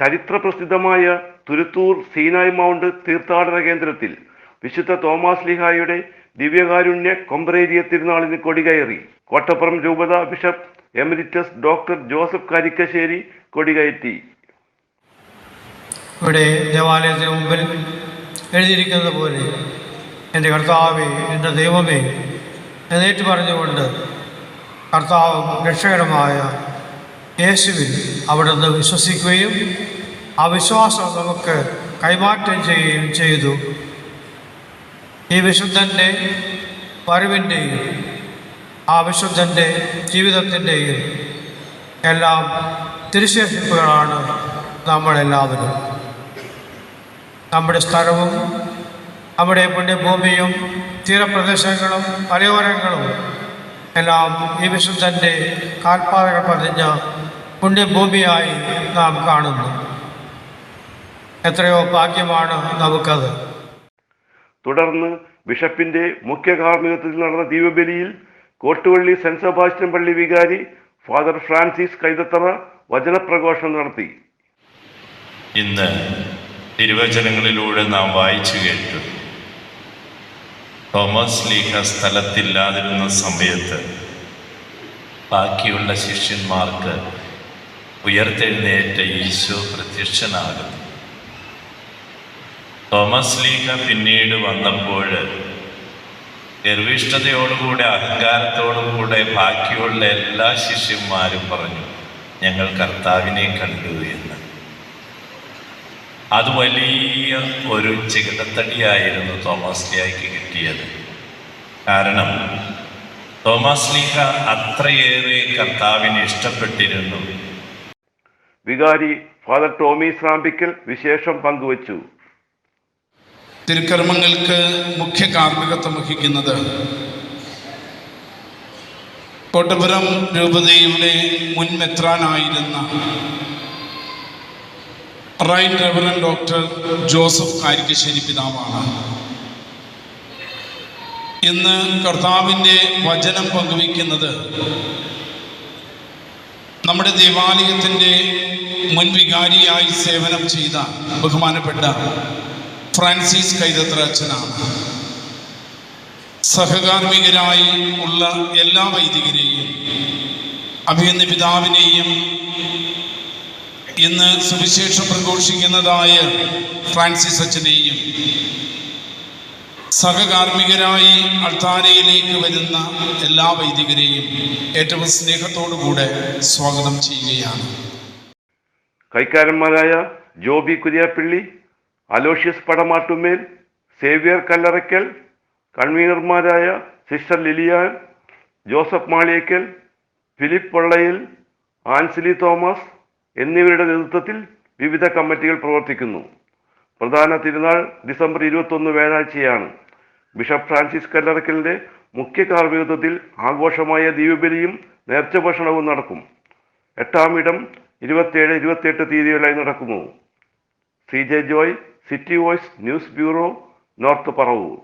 ചരിത്രപ്രസിദ്ധമായ തുരുത്തൂർ സീനായ് മൗണ്ട് തീർത്ഥാടന കേന്ദ്രത്തിൽ വിശുദ്ധ തോമാസ് ലിഹായുടെ ദിവ്യകാരുണ്യ കൊമ്പറേരിയ തിരുനാളിന് കൊടികയറി. കോട്ടപ്പുറം രൂപത bishop emeritus doctor Joseph Karikkassery കൊടികയറ്റി. ഇവിടെ ദേവാലയത്തിന് മുമ്പിൽ എഴുതിയിരിക്കുന്നത് പോലെ എന്റെ കർത്താവേ എന്റെ ദൈവമേ എന്നേറ്റ് പറഞ്ഞുകൊണ്ട് കർത്താവും രക്ഷകരമായ യേശുവിൽ അവിടുന്ന് വിശ്വസിക്കുകയും ആ വിശ്വാസം നമുക്ക് കൈമാറ്റം ചെയ്യുകയും ചെയ്തു. ഈ വിശുദ്ധന്റെ വരവിന്റെയും ആ വിശുദ്ധന്റെ ജീവിതത്തിന്റെയും എല്ലാം തിരുശേഷിപ്പുകളാണ് നമ്മളെല്ലാവരും. നമ്മുടെ സ്ഥലവും നമ്മുടെ പുണ്യഭൂമിയും തീരപ്രദേശങ്ങളും മലയോരങ്ങളും എല്ലാം ഈ വിശുദ്ധന്റെ കാൽപ്പാതകൾ പതിഞ്ഞ പുണ്യഭൂമിയായി നാം കാണുന്നു. എത്രയോ ഭാഗ്യമാണ് നമുക്കത്. തുടർന്ന് ബിഷപ്പിന്റെ മുഖ്യ കാർമ്മികത്വത്തിൽ നടന്ന ദീപബലിയിൽ കോട്ടുവള്ളി സെന്റ് സെബാസ്റ്റ്യൻ പള്ളി വികാരി ഫാദർ ഫ്രാൻസിസ് കൈതത്തറ വചനപ്രഘോഷണം നടത്തി. ഇന്ന് തിരുവചനങ്ങളിലൂടെ നാം വായിച്ചു കേട്ടു. തോമസ് ലീഹ സ്ഥലത്തില്ലാതിരുന്ന സമയത്ത് ബാക്കിയുള്ള ശിഷ്യന്മാർക്ക് ഉയർത്തെഴുന്നേറ്റ യേശു പ്രത്യക്ഷനാകുന്നു. തോമസ് ലീഹ പിന്നീട് വന്നപ്പോൾ ഗർവിഷ്ഠതയോടുകൂടെ അഹങ്കാരത്തോടുകൂടെ ബാക്കിയുള്ള എല്ലാ ശിഷ്യന്മാരും പറഞ്ഞു ഞങ്ങൾ കർത്താവിനെ കണ്ടു എന്ന്. അത് വലിയ ഒരു ചികിടത്തടിയായിരുന്നു തോമസ് ലിയായ്ക്ക് കിട്ടിയത്. കാരണം തോമസ് ലീഹ അത്രയേറെ കർത്താവിനെ ഇഷ്ടപ്പെട്ടിരുന്നു. വികാരി ഫാദർ ടോമി ശ്രാമ്പിക്കൽ വിശേഷം പങ്കുവച്ചു. തിരുക്കർമ്മങ്ങൾക്ക് മുഖ്യ കാർമ്മികത്വം വഹിക്കുന്നത് കോട്ടപുരം രൂപതയുടെ മുൻ മെത്രാനായിരുന്ന right reverend doctor Joseph Karikkassery പിതാവാണ്. ഇന്ന് കർത്താവിന്റെ വചനം പങ്കുവയ്ക്കുന്നത് നമ്മുടെ ദേവാലയത്തിന്റെ മുൻവികാരിയായി സേവനം ചെയ്ത ബഹുമാനപ്പെട്ട ഫ്രാൻസിസ് കൈതത്ര അച്ഛനാണ് സഹകാർമ്മികരായി ഉള്ള എല്ലാ വൈദികരെയും അഭിയന്ന പിതാവിനെയും ഇന്ന് സുവിശേഷം പ്രഘോഷിക്കുന്നതായ ഫ്രാൻസിസ് അച്ഛനെയും സഹകാർമ്മികരായി അൾത്താരയിലേക്ക് വരുന്ന എല്ലാ വൈദികരെയും ഏറ്റവും സ്നേഹത്തോടുകൂടെ സ്വാഗതം ചെയ്യുകയാണ്. കൈക്കാരന്മാരായ Joby Kuriappilly Aloysius Padamattumel Xavier Kallarakkal കൺവീനർമാരായ sister Lillian Joseph Maliyekkal Philip Pollayil Ancily Thomas എന്നിവരുടെ നേതൃത്വത്തിൽ വിവിധ കമ്മിറ്റികൾ പ്രവർത്തിക്കുന്നു. പ്രധാന തിരുനാൾ ഡിസംബർ ഇരുപത്തൊന്ന് വ്യാഴാഴ്ചയാണ്. ബിഷപ്പ് ഫ്രാൻസിസ് കല്ലറക്കലിന്റെ മുഖ്യ കാർമ്മികത്വത്തിൽ ആഘോഷമായ ദീപബലിയും നേർച്ച ഭക്ഷണവും നടക്കും. എട്ടാം ഇടം ഇരുപത്തേഴ് ഇരുപത്തിയെട്ട് തീയതികളായി നടക്കുന്നു C J Joy city voice news bureau north Paravur.